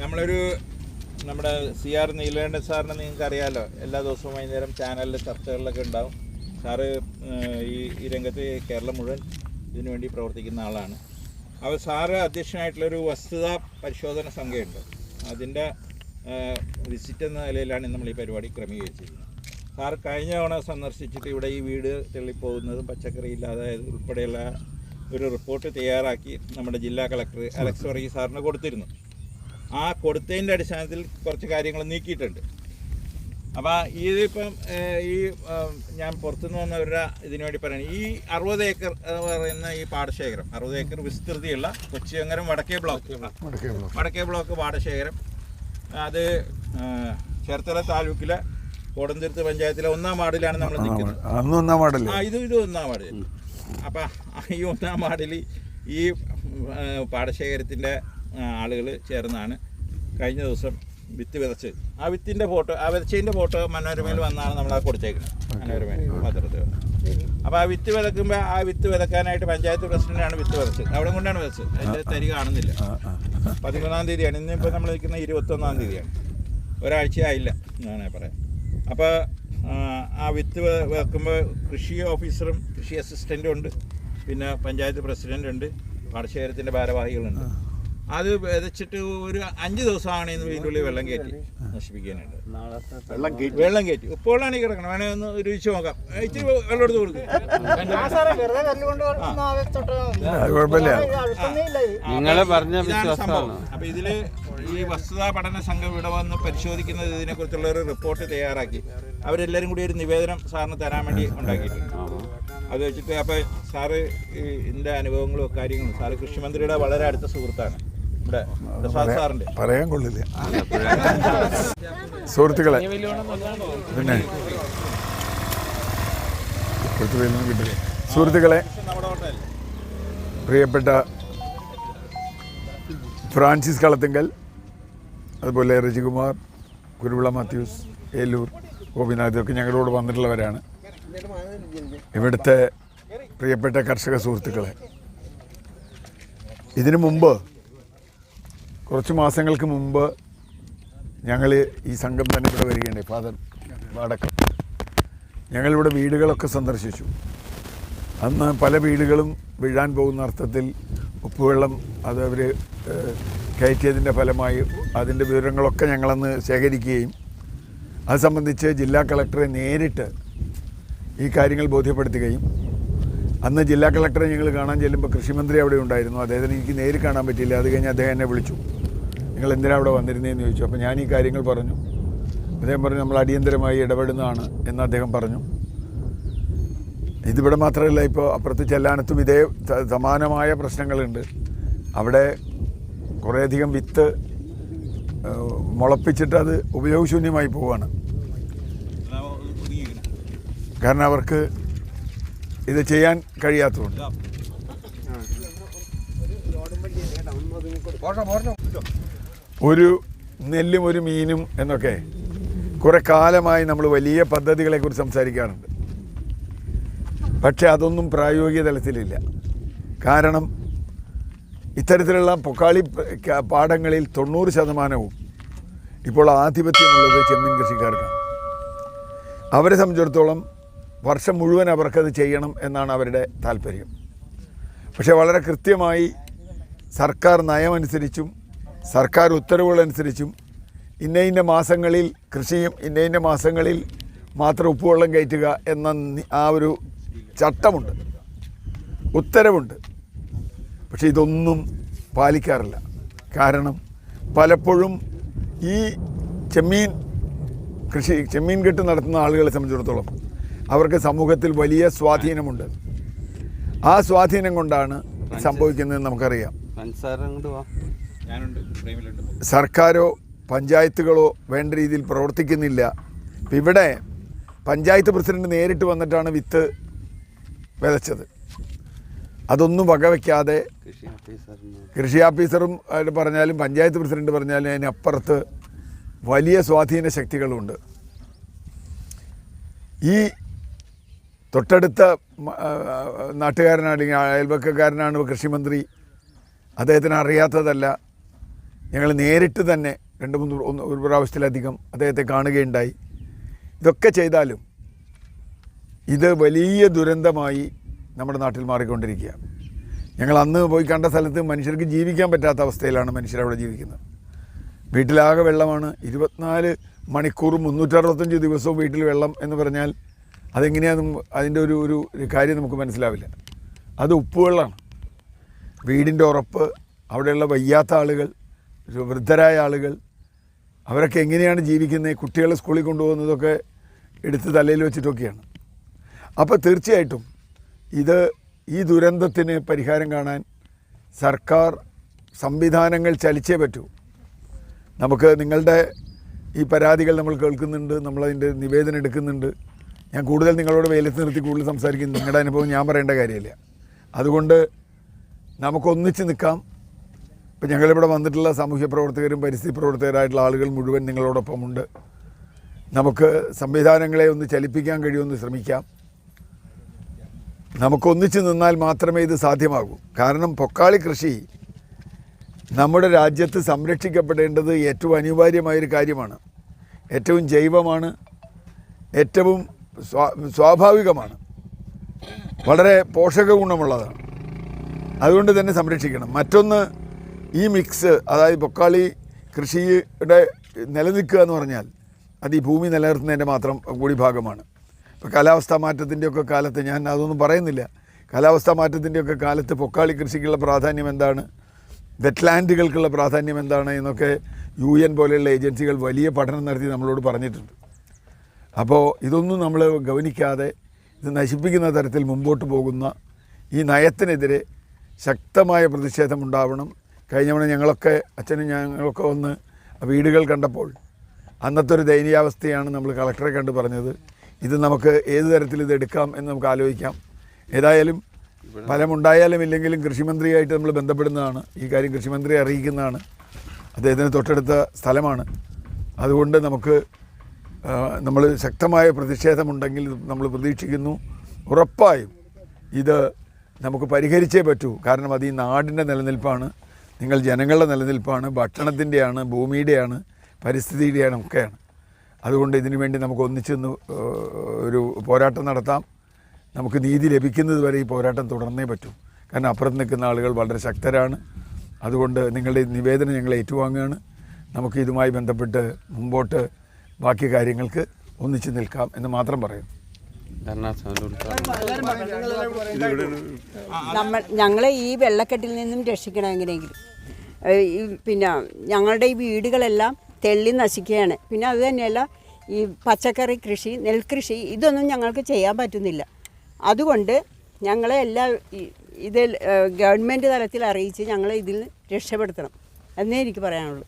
നമ്മളൊരു നമ്മുടെ C R Neelakantan സാറിനെ നിങ്ങൾക്ക് അറിയാലോ എല്ലാ ദിവസവും വൈകുന്നേരം ചാനലിൽ ചർച്ചകളിലൊക്കെ ഉണ്ടാവും. സാറ് ഈ ഈ രംഗത്ത് കേരളം മുഴുവൻ ഇതിനു വേണ്ടി പ്രവർത്തിക്കുന്ന ആളാണ്. അപ്പോൾ സാറ് അധ്യക്ഷനായിട്ടുള്ളൊരു വസ്തുതാ പരിശോധന സംഘമുണ്ട് അതിന്റെ വിസിറ്റ് എന്ന നിലയിലാണ് നമ്മൾ ഈ പരിപാടി ക്രമീകരിച്ചിരുന്നത് സാർ കഴിഞ്ഞ തവണ സന്ദർശിച്ചിട്ട് ഇവിടെ ഈ വീട് തെള്ളിപ്പോകുന്നതും പച്ചക്കറി ഇല്ലാതായത് ഉൾപ്പെടെയുള്ള ഒരു റിപ്പോർട്ട് തയ്യാറാക്കി നമ്മുടെ ജില്ലാ കളക്ടർ അലക്സ് വർഗീസ് സാറിന് കൊടുത്തിരുന്നു. ആ കൊടുത്തതിന്റെ അടിസ്ഥാനത്തിൽ കുറച്ച് കാര്യങ്ങൾ നീക്കിയിട്ടുണ്ട്. അപ്പോൾ ഇതിപ്പം ഈ ഞാൻ പുറത്തുനിന്ന് വന്നവരുടെ ഇതിനു വേണ്ടി പറയുന്നത് ഈ അറുപത് ഏക്കർ എന്ന് പറയുന്ന ഈ പാടശേഖരം അറുപത് ഏക്കർ വിസ്തൃതിയുള്ള കൊച്ചിയങ്കരം വടക്കേ ബ്ലോക്ക്. വടക്കേ ബ്ലോക്ക്. വടക്കേ ബ്ലോക്ക്. പാടശേഖരം. അത് ചേർത്തല താലൂക്കിലെ കോടന്തിരുത്ത് പഞ്ചായത്തിലെ ഒന്നാം വാർഡിലാണ് നമ്മൾ നിൽക്കുന്നത്. ഇത് ഇത് ഒന്നാം വാർഡ് അപ്പം ഈ ഒന്നാം വാർഡിൽ ഈ പാടശേഖരത്തിന്റെ ആളുകൾ ചേർന്നാണ് കഴിഞ്ഞ ദിവസം വിത്ത് വിതച്ച് ആ വിത്തിന്റെ ഫോട്ടോ ആ വിതച്ചതിന്റെ ഫോട്ടോ മനോരമയിൽ വന്നാണ് നമ്മൾ ആ കൊടുത്തേക്കുന്നത് മനോരമയിൽ പത്രത്തിൽ. അപ്പോൾ ആ വിത്ത് വിതക്കുമ്പോൾ ആ വിത്ത് വിതക്കാനായിട്ട് പഞ്ചായത്ത് പ്രസിഡന്റാണ് വിത്ത് വിതച്ചത്. അവിടെ കൊണ്ടാണ് വിതച്ചത്. അതിന്റെ തരി കാണുന്നില്ല. പതിമൂന്നാം തീയതിയാണ്. ഇന്നിപ്പോൾ നമ്മൾ നിൽക്കുന്ന ഇരുപത്തൊന്നാം തീയതിയാണ്. ഒരാഴ്ചയായില്ല എന്നാണ് പറയാം അപ്പോൾ ആ വിത്ത് വെക്കുമ്പോൾ കൃഷി ഓഫീസറും കൃഷി അസിസ്റ്റന്റും ഉണ്ട്. പിന്നെ പഞ്ചായത്ത് പ്രസിഡന്റ് ഉണ്ട്. പാടശേഖരത്തിന്റെ ഭാരവാഹികളുണ്ട്. അത് വിതച്ചിട്ട് ഒരു അഞ്ച് ദിവസമാണ് ഇന്ന് ഇതിന്റെ ഉള്ളിൽ വെള്ളം കയറ്റി നശിപ്പിക്കാനുണ്ട് വെള്ളം കയറ്റി. ഇപ്പോഴാണ് ഈ കിടക്കണം. വേണേ ഒന്ന് രുചിച്ച് നോക്കാം. ഇച്ചിരി വെള്ളം എടുത്ത് കൊടുക്കും. നിങ്ങൾ പറഞ്ഞ സംഭവം. അപ്പൊ ഇതിൽ ഈ വസ്തുതാ പഠന സംഘം ഇവിടെ വന്ന് പരിശോധിക്കുന്നത് ഇതിനെക്കുറിച്ചുള്ള ഒരു റിപ്പോർട്ട് തയ്യാറാക്കി. അവരെല്ലാവരും കൂടി ഒരു നിവേദനം സാറിന് തരാൻ വേണ്ടി ഉണ്ടാക്കിയിട്ടുണ്ട്. അത് വെച്ചിട്ട് അപ്പോൾ സാറ് ഇതിന്റെ അനുഭവങ്ങളും കാര്യങ്ങളും സാറ് കൃഷിമന്ത്രിയുടെ വളരെ അടുത്ത സുഹൃത്താണ്. ഇവിടെ പ്രസാദ് പറയാൻ കൊള്ളില്ല. സുഹൃത്തുക്കളെ പിന്നെ സുഹൃത്തുക്കളെ പ്രിയപ്പെട്ട ഫ്രാൻസിസ് കളത്തിങ്കൽ അതുപോലെ രജികുമാർ കുരുവിള മാത്യൂസ് ഏലൂർ ഗോപിനാഥ് ഒക്കെ ഞങ്ങളോട് വന്നിട്ടുള്ളവരാണ്. ഇവിടുത്തെ പ്രിയപ്പെട്ട കർഷക സുഹൃത്തുക്കളെ ഇതിനു മുമ്പ് കുറച്ച് മാസങ്ങൾക്ക് മുമ്പ് ഞങ്ങൾ ഈ സംഘം തന്നെ ഇവിടെ വരികയുണ്ടായി. ഫാദർ വാടക്കം. ഞങ്ങളിവിടെ വീടുകളൊക്കെ സന്ദർശിച്ചു. അന്ന് പല വീടുകളും വീഴാൻ പോകുന്ന അർത്ഥത്തിൽ ഉപ്പുവെള്ളം അത് അവർ കയറ്റിയതിന്റെ ഫലമായി അതിന്റെ വിവരങ്ങളൊക്കെ ഞങ്ങളന്ന് ശേഖരിക്കുകയും അത് സംബന്ധിച്ച് ജില്ലാ കളക്ടറെ നേരിട്ട് ഈ കാര്യങ്ങൾ ബോധ്യപ്പെടുത്തുകയും അന്ന് ജില്ലാ കളക്ടറെ ഞങ്ങൾ കാണാൻ ചെല്ലുമ്പോൾ കൃഷിമന്ത്രി അവിടെ ഉണ്ടായിരുന്നു. അദ്ദേഹത്തിന് എനിക്ക് നേരിൽ കാണാൻ പറ്റിയില്ല. അത് കഴിഞ്ഞ് അദ്ദേഹം എന്നെ വിളിച്ചു. നിങ്ങൾ എന്തിനാണ് അവിടെ വന്നിരുന്നതെന്ന് ചോദിച്ചു. അപ്പോൾ ഞാൻ ഈ കാര്യങ്ങൾ പറഞ്ഞു. അദ്ദേഹം പറഞ്ഞു നമ്മൾ അടിയന്തരമായി ഇടപെടുന്നതാണ് എന്ന് അദ്ദേഹം പറഞ്ഞു. ഇതിവിടെ മാത്രമല്ല ഇപ്പോൾ അപ്പുറത്ത് ചെല്ലാനത്തും ഇതേ സമാനമായ പ്രശ്നങ്ങളുണ്ട്. അവിടെ കുറേയധികം വിത്ത് മുളപ്പിച്ചിട്ട് അത് ഉപയോഗശൂന്യമായി പോവുകയാണ് കാരണം അവർക്ക് ഇത് ചെയ്യാൻ കഴിയാത്തതുകൊണ്ട്. ഒരു നെല്ലും ഒരു മീനും എന്നൊക്കെ കുറെ കാലമായി നമ്മൾ വലിയ പദ്ധതികളെക്കുറിച്ച് സംസാരിക്കാറുണ്ട്. പക്ഷെ അതൊന്നും പ്രായോഗിക തലത്തിലില്ല. കാരണം ഇത്തരത്തിലുള്ള പൊക്കാളി പാടങ്ങളിൽ തൊണ്ണൂറ് ശതമാനവും ഇപ്പോൾ ആധിപത്യമുള്ളത് ചെമ്മീൻ കൃഷിക്കാർക്കാണ്. അവരെ സംബന്ധിച്ചിടത്തോളം വർഷം മുഴുവൻ അവർക്കത് ചെയ്യണം എന്നാണ് അവരുടെ താല്പര്യം. പക്ഷേ വളരെ കൃത്യമായി സർക്കാർ നയമനുസരിച്ചും സർക്കാർ ഉത്തരവുകളനുസരിച്ചും ഇന്ന ഇന്ന മാസങ്ങളിൽ കൃഷിയും ഇന്ന ഇന്ന മാസങ്ങളിൽ മാത്രം ഉപ്പുവെള്ളം കയറ്റുക എന്ന ആ ഒരു ചട്ടമുണ്ട്. ഉത്തരവുണ്ട്. പക്ഷെ ഇതൊന്നും പാലിക്കാറില്ല. കാരണം പലപ്പോഴും ഈ ചെമ്മീൻ കൃഷി ചെമ്മീൻ കെട്ട് നടത്തുന്ന ആളുകളെ സംബന്ധിച്ചിടത്തോളം അവർക്ക് സമൂഹത്തിൽ വലിയ സ്വാധീനമുണ്ട്. ആ സ്വാധീനം കൊണ്ടാണ് സംഭവിക്കുന്നത് നമുക്കറിയാം. സർക്കാരോ പഞ്ചായത്തുകളോ വേണ്ട രീതിയിൽ പ്രവർത്തിക്കുന്നില്ല. ഇപ്പം ഇവിടെ പഞ്ചായത്ത് പ്രസിഡന്റ് നേരിട്ട് വന്നിട്ടാണ് വിത്ത് വിതച്ചത്. അതൊന്നും വകവയ്ക്കാതെ കൃഷി ഓഫീസറും പറഞ്ഞാലും പഞ്ചായത്ത് പ്രസിഡന്റ് പറഞ്ഞാലും അതിനപ്പുറത്ത് വലിയ സ്വാധീന ശക്തികളുണ്ട്. ഈ തൊട്ടടുത്ത നാട്ടുകാരനാണ് അല്ലെങ്കിൽ അയൽവക്കക്കാരനാണ് കൃഷിമന്ത്രി. അദ്ദേഹത്തിന് അറിയാത്തതല്ല. ഞങ്ങൾ നേരിട്ട് തന്നെ രണ്ട് മൂന്ന് ഒന്ന് ഒരു പ്രാവശ്യത്തിലധികം അദ്ദേഹത്തെ കാണുകയുണ്ടായി. ഇതൊക്കെ ചെയ്താലും ഇത് വലിയ ദുരന്തമായി നമ്മുടെ നാട്ടിൽ മാറിക്കൊണ്ടിരിക്കുക. ഞങ്ങൾ അന്ന് പോയി കണ്ട സ്ഥലത്ത് മനുഷ്യർക്ക് ജീവിക്കാൻ പറ്റാത്ത അവസ്ഥയിലാണ് മനുഷ്യരവിടെ ജീവിക്കുന്നത്. വീട്ടിലാകെ വെള്ളമാണ്. ഇരുപത്തിനാല് മണിക്കൂറും മുന്നൂറ്ററുപത്തഞ്ച് ദിവസവും വീട്ടിൽ വെള്ളം എന്ന് പറഞ്ഞാൽ അതെങ്ങനെയാണ് അതിന്റെ ഒരു ഒരു കാര്യം നമുക്ക് മനസ്സിലാവില്ല. അത് ഉപ്പുവെള്ളമാണ് വീടിന്റെ ഉറപ്പ് അവിടെയുള്ള വയ്യാത്ത ആളുകൾ വൃദ്ധരായ ആളുകൾ അവരൊക്കെ എങ്ങനെയാണ് ജീവിക്കുന്നത്? കുട്ടികളെ സ്കൂളിൽ കൊണ്ടുപോകുന്നതൊക്കെ എടുത്ത് തലയിൽ വെച്ചിട്ടൊക്കെയാണ്. അപ്പോൾ തീർച്ചയായിട്ടും ഇത് ഈ ദുരന്തത്തിന് പരിഹാരം കാണാൻ സർക്കാർ സംവിധാനങ്ങൾ ചലിച്ചേ പറ്റൂ. നമുക്ക് നിങ്ങളുടെ ഈ പരാതികൾ നമ്മൾ കേൾക്കുന്നുണ്ട് നമ്മളതിന്റെ നിവേദനം എടുക്കുന്നുണ്ട്. ഞാൻ കൂടുതൽ നിങ്ങളോട് വെയിലത്ത് നിർത്തി കൂടുതൽ സംസാരിക്കുന്നു നിങ്ങളുടെ അനുഭവം ഞാൻ പറയേണ്ട കാര്യമില്ല. അതുകൊണ്ട് നമുക്കൊന്നിച്ച് നിൽക്കാം. ഇപ്പം ഞങ്ങളിവിടെ വന്നിട്ടുള്ള സാമൂഹ്യ പ്രവർത്തകരും പരിസ്ഥിതി പ്രവർത്തകരായിട്ടുള്ള ആളുകൾ മുഴുവൻ നിങ്ങളോടൊപ്പമുണ്ട്. നമുക്ക് സംവിധാനങ്ങളെ ഒന്ന് ചലിപ്പിക്കാൻ കഴിയുമെന്ന് ശ്രമിക്കാം. നമുക്കൊന്നിച്ച് നിന്നാൽ മാത്രമേ ഇത് സാധ്യമാകൂ. കാരണം പൊക്കാളി കൃഷി നമ്മുടെ രാജ്യത്ത് സംരക്ഷിക്കപ്പെടേണ്ടത് ഏറ്റവും അനിവാര്യമായൊരു കാര്യമാണ്. ഏറ്റവും ജൈവമാണ്. ഏറ്റവും സ്വാ സ്വാഭാവികമാണ്. വളരെ പോഷക ഗുണമുള്ളതാണ് അതുകൊണ്ട് തന്നെ സംരക്ഷിക്കണം. മറ്റൊന്ന് ഈ മിക്സ് അതായത് പൊക്കാളി കൃഷിയുടെ നിലനിൽക്കുക എന്ന് പറഞ്ഞാൽ അത് ഈ ഭൂമി നിലനിർത്തുന്നതിന്റെ മാത്രം കൂടി ഭാഗമാണ്. ഇപ്പോൾ കാലാവസ്ഥാ മാറ്റത്തിന്റെയൊക്കെ കാലത്ത് ഞാൻ അതൊന്നും പറയുന്നില്ല. കാലാവസ്ഥാ മാറ്റത്തിന്റെയൊക്കെ കാലത്ത് പൊക്കാളി കൃഷിക്കുള്ള പ്രാധാന്യം എന്താണ്? വെറ്റ്ലാൻഡുകൾക്കുള്ള പ്രാധാന്യം എന്താണ് എന്നൊക്കെ യു എൻ പോലെയുള്ള ഏജൻസികൾ വലിയ പഠനം നടത്തി നമ്മളോട് പറഞ്ഞിട്ടുണ്ട്. അപ്പോൾ ഇതൊന്നും നമ്മൾ ഗവനിക്കാതെ ഇത് നശിപ്പിക്കുന്ന തരത്തിൽ മുമ്പോട്ട് പോകുന്ന ഈ നയത്തിനെതിരെ ശക്തമായ പ്രതിഷേധം ഉണ്ടാവണം. കഴിഞ്ഞ തവണ ഞങ്ങളൊക്കെ അച്ഛനും ഞങ്ങളൊക്കെ വന്ന് വീടുകൾ കണ്ടപ്പോൾ അന്നത്തെ ഒരു ദയനീയാവസ്ഥയാണ് നമ്മൾ കളക്ടറെ കണ്ട് പറഞ്ഞത്. ഇത് നമുക്ക് ഏത് തരത്തിൽ ഇത് എടുക്കാം എന്ന് നമുക്ക് ആലോചിക്കാം. ഏതായാലും ഫലമുണ്ടായാലും ഇല്ലെങ്കിലും കൃഷിമന്ത്രിയായിട്ട് നമ്മൾ ബന്ധപ്പെടുന്നതാണ്. ഈ കാര്യം കൃഷിമന്ത്രിയെ അറിയിക്കുന്നതാണ്. അദ്ദേഹത്തിന് തൊട്ടടുത്ത സ്ഥലമാണ്. അതുകൊണ്ട് നമുക്ക് നമ്മൾ ശക്തമായ പ്രതിഷേധമുണ്ടെങ്കിൽ നമ്മൾ പ്രതീക്ഷിക്കുന്നു. ഉറപ്പായും ഇത് നമുക്ക് പരിഹരിച്ചേ പറ്റൂ. കാരണം അത് ഈ നാടിന്റെ നിലനിൽപ്പാണ്. നിങ്ങൾ ജനങ്ങളുടെ നിലനിൽപ്പാണ്. ഭക്ഷണത്തിന്റെയാണ് ഭൂമിയുടെയാണ് പരിസ്ഥിതിയുടെയാണ് ഒക്കെയാണ്. അതുകൊണ്ട് ഇതിനു വേണ്ടി നമുക്ക് ഒന്നിച്ചൊന്ന് ഒരു പോരാട്ടം നടത്താം. നമുക്ക് നീതി ലഭിക്കുന്നത് വരെ ഈ പോരാട്ടം തുടർന്നേ പറ്റൂ. കാരണം അപ്പുറത്ത് നിൽക്കുന്ന ആളുകൾ വളരെ ശക്തരാണ്. അതുകൊണ്ട് നിങ്ങളുടെ നിവേദനം ഞങ്ങൾ ഏറ്റുവാങ്ങുകയാണ്. നമുക്ക് ഇതുമായി ബന്ധപ്പെട്ട് മുമ്പോട്ട് ബാക്കി കാര്യങ്ങൾക്ക് ഒന്നിച്ചു നിൽക്കാം എന്ന് മാത്രം പറയും. നമ്മൾ ഞങ്ങളെ ഈ വെള്ളക്കെട്ടിൽ നിന്നും രക്ഷിക്കണം എങ്ങനെയെങ്കിലും. പിന്നെ ഞങ്ങളുടെ ഈ വീടുകളെല്ലാം തെള്ളി നശിക്കുകയാണ്. പിന്നെ അത് തന്നെയല്ല ഈ പച്ചക്കറി കൃഷി നെൽകൃഷി ഇതൊന്നും ഞങ്ങൾക്ക് ചെയ്യാൻ പറ്റുന്നില്ല. അതുകൊണ്ട് ഞങ്ങളെ എല്ലാ ഇതിൽ ഗവൺമെന്റ് തലത്തിൽ അറിയിച്ച് ഞങ്ങളെ ഇതിൽ രക്ഷപ്പെടുത്തണം എന്നേ എനിക്ക് പറയാനുള്ളൂ.